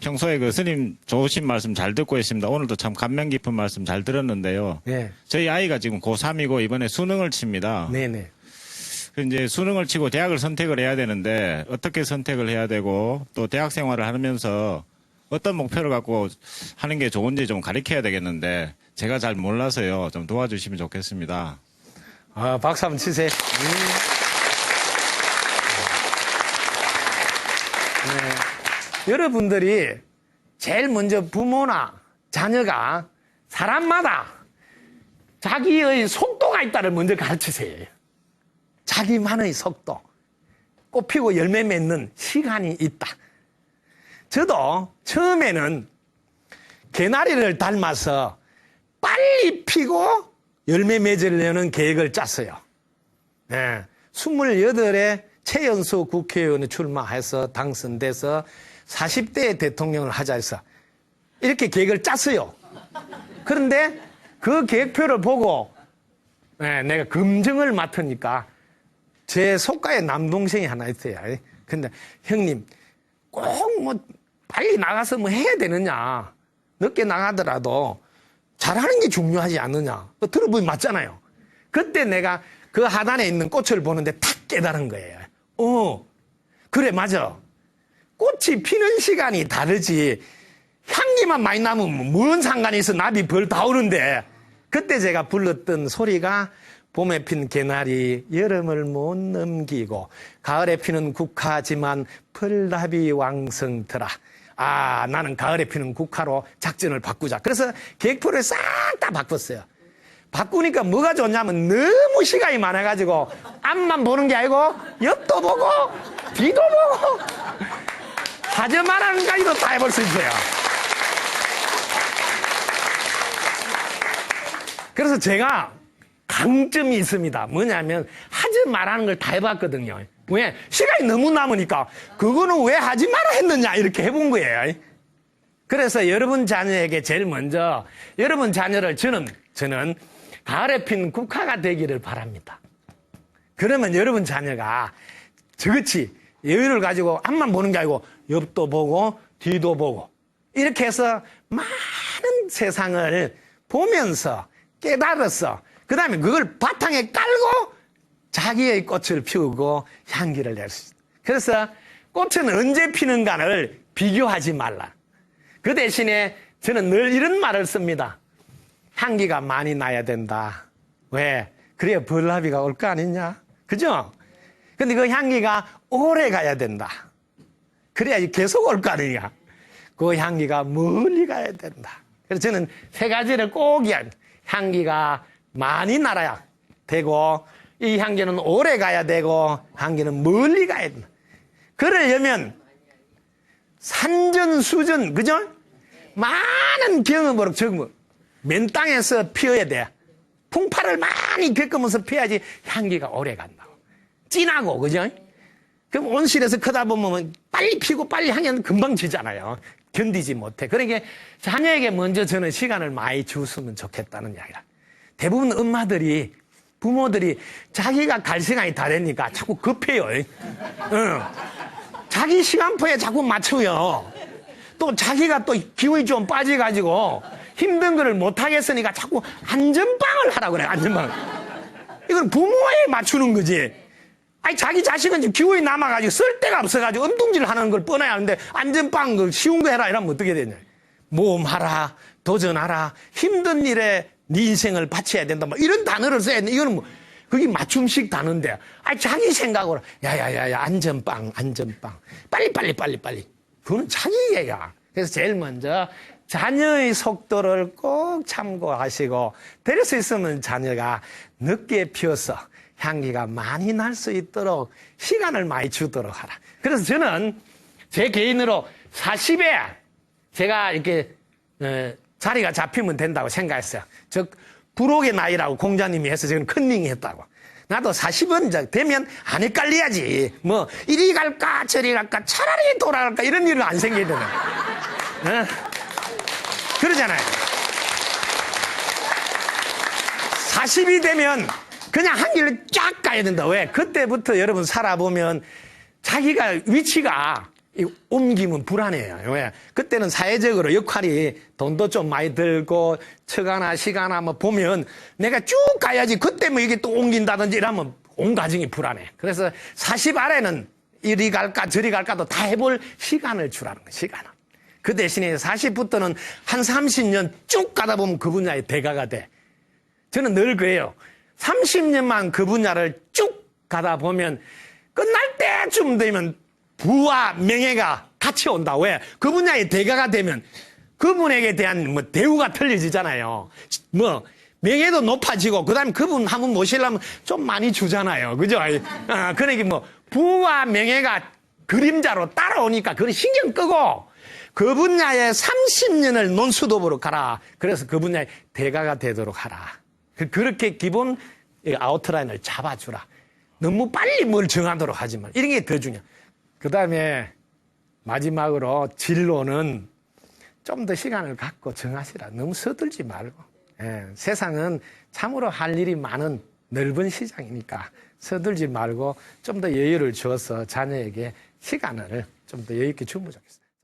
평소에 그 스님 좋으신 말씀 잘 듣고 있습니다. 오늘도 참 감명 깊은 말씀 잘 들었는데요. 네. 저희 아이가 지금 고3이고 이번에 수능을 칩니다. 네네. 그 이제 수능을 치고 대학을 선택을 해야 되는데 어떻게 선택을 해야 되고 또 대학 생활을 하면서 어떤 목표를 갖고 하는 게 좋은지 좀 가르쳐야 되겠는데 제가 잘 몰라서요. 좀 도와주시면 좋겠습니다. 아, 박수 한번 치세요. 네. 여러분들이 제일 먼저 부모나 자녀가 사람마다 자기의 속도가 있다를 먼저 가르치세요. 자기만의 속도. 꽃 피고 열매 맺는 시간이 있다. 저도 처음에는 개나리를 닮아서 빨리 피고 열매 맺으려는 계획을 짰어요. 예. 28에 최연소 국회의원에 출마해서 당선돼서 40대 대통령을 하자 해서 이렇게 계획을 짰어요. 그런데 그 계획표를 보고 예, 내가 검증을 맡으니까 제 속가에 남동생이 하나 있어요. 근데 형님 꼭 뭐 빨리 나가서 뭐 해야 되느냐. 늦게 나가더라도 잘하는 게 중요하지 않느냐. 그 들어보면 맞잖아요. 그때 내가 그 하단에 있는 꽃을 보는데 탁 깨달은 거예요. 어, 그래, 맞아. 꽃이 피는 시간이 다르지. 향기만 많이 나면 뭔 상관이 있어. 나비 벌 다 오는데. 그때 제가 불렀던 소리가 봄에 핀 개나리 여름을 못 넘기고 가을에 피는 국화지만 펄나비 왕성더라. 아 나는 가을에 피는 국화로 작전을 바꾸자. 그래서 계획표를 싹 다 바꿨어요. 바꾸니까 뭐가 좋냐면 너무 시간이 많아가지고 앞만 보는 게 아니고 옆도 보고 뒤도 보고 하지만 까지도 다 해볼 수 있어요. 그래서 제가 강점이 있습니다. 뭐냐면 하지 말라는 걸 다 해봤거든요. 왜? 시간이 너무 남으니까 그거는 왜 하지 마라 했느냐 이렇게 해본 거예요. 그래서 여러분 자녀에게 제일 먼저 여러분 자녀를 저는 저는 가을에 핀 국화가 되기를 바랍니다. 그러면 여러분 자녀가 저같이 여유를 가지고 앞만 보는 게 아니고 옆도 보고 뒤도 보고 이렇게 해서 많은 세상을 보면서 깨달아서 그 다음에 그걸 바탕에 깔고 자기의 꽃을 피우고 향기를 낼 수 있다. 그래서 꽃은 언제 피는가를 비교하지 말라. 그 대신에 저는 늘 이런 말을 씁니다. 향기가 많이 나야 된다. 왜? 그래야 벌나비가 올 거 아니냐? 그죠? 근데 그 향기가 오래 가야 된다. 그래야 계속 올 거 아니냐? 그 향기가 멀리 가야 된다. 그래서 저는 세 가지를 꼭 이야기. 향기가 많이 날아야 되고, 이 향기는 오래 가야 되고, 향기는 멀리 가야 된다. 그러려면 산전수전, 그죠? 많은 경험으로 적응. 맨 땅에서 피어야 돼. 풍파를 많이 겪으면서 피어야지 향기가 오래 간다고. 진하고, 그죠? 그럼 온실에서 크다 보면 빨리 피고 빨리 향기는 금방 지잖아요. 견디지 못해. 그러니까 자녀에게 먼저 저는 시간을 많이 주었으면 좋겠다는 이야기라. 대부분 엄마들이, 부모들이 자기가 갈 시간이 다 되니까 자꾸 급해요. 응. 자기 시간표에 자꾸 맞춰요. 또 자기가 또 기운이 좀 빠져가지고 힘든 거를 못 하겠으니까 자꾸 안전빵을 하라고 그래, 안전빵. 이건 부모에 맞추는 거지. 아니, 자기 자식은 지금 기운이 남아가지고 쓸 데가 없어가지고 엉뚱질 하는 걸 뻔해야 하는데 안전빵 그 쉬운 거 해라 이러면 어떻게 되냐. 모험하라, 도전하라, 힘든 일에 네 인생을 바쳐야 된다. 뭐 이런 단어를 써야 돼. 이거는 뭐, 그게 맞춤식 단어인데. 아니, 자기 생각으로, 야야야야, 안전빵, 안전빵. 빨리, 빨리, 빨리, 빨리. 그거는 자기 얘기야. 그래서 제일 먼저 자녀의 속도를 꼭 참고하시고, 될 수 있으면 자녀가 늦게 피어서 향기가 많이 날 수 있도록 시간을 많이 주도록 하라. 그래서 저는 제 개인으로 40에 제가 이렇게 어, 자리가 잡히면 된다고 생각했어요. 즉 부록의 나이라고 공자님이 해서 지금 컨닝이 했다고. 나도 40은 이제 되면 안 헷갈려야지. 뭐 이리 갈까 저리 갈까 차라리 돌아갈까 이런 일은 안 되네. 어? 그러잖아요. 40이 되면 그냥 한 길을 쫙 가야 된다. 왜? 그때부터 여러분 살아보면 자기가 위치가 이 옮기면 불안해요. 왜? 그때는 사회적으로 역할이 돈도 좀 많이 들고 처가나 시가나 뭐 보면 내가 쭉 가야지 그때 뭐 이게 또 옮긴다든지 이러면 온 가정이 불안해. 그래서 40 아래는 이리 갈까 저리 갈까도 다 해볼 시간을 주라는 거예요. 시간을. 그 대신에 40부터는 한 30년 쭉 가다 보면 그 분야의 대가가 돼. 저는 늘 그래요. 30년만 그 분야를 쭉 가다 보면 끝날 때쯤 되면 부와 명예가 같이 온다. 왜? 그 분야의 대가가 되면 그분에게 대한 뭐 대우가 틀려지잖아요. 뭐 명예도 높아지고 그다음에 그분 한 분 모시려면 좀 많이 주잖아요. 그죠? 아, 그러니까 뭐 부와 명예가 그림자로 따라오니까 그걸 신경 끄고 그 분야에 30년을 논수도부로 가라. 그래서 그 분야의 대가가 되도록 하라. 그- 그렇게 기본 이 아웃라인을 잡아주라. 너무 빨리 뭘 정하도록 하지 만 이런 게 더 중요해. 그 다음에 마지막으로 진로는 좀 더 시간을 갖고 정하시라. 너무 서둘지 말고. 예, 세상은 참으로 할 일이 많은 넓은 시장이니까 서둘지 말고 좀 더 여유를 주어서 자녀에게 시간을 좀 더 여유 있게 주면 좋겠어요.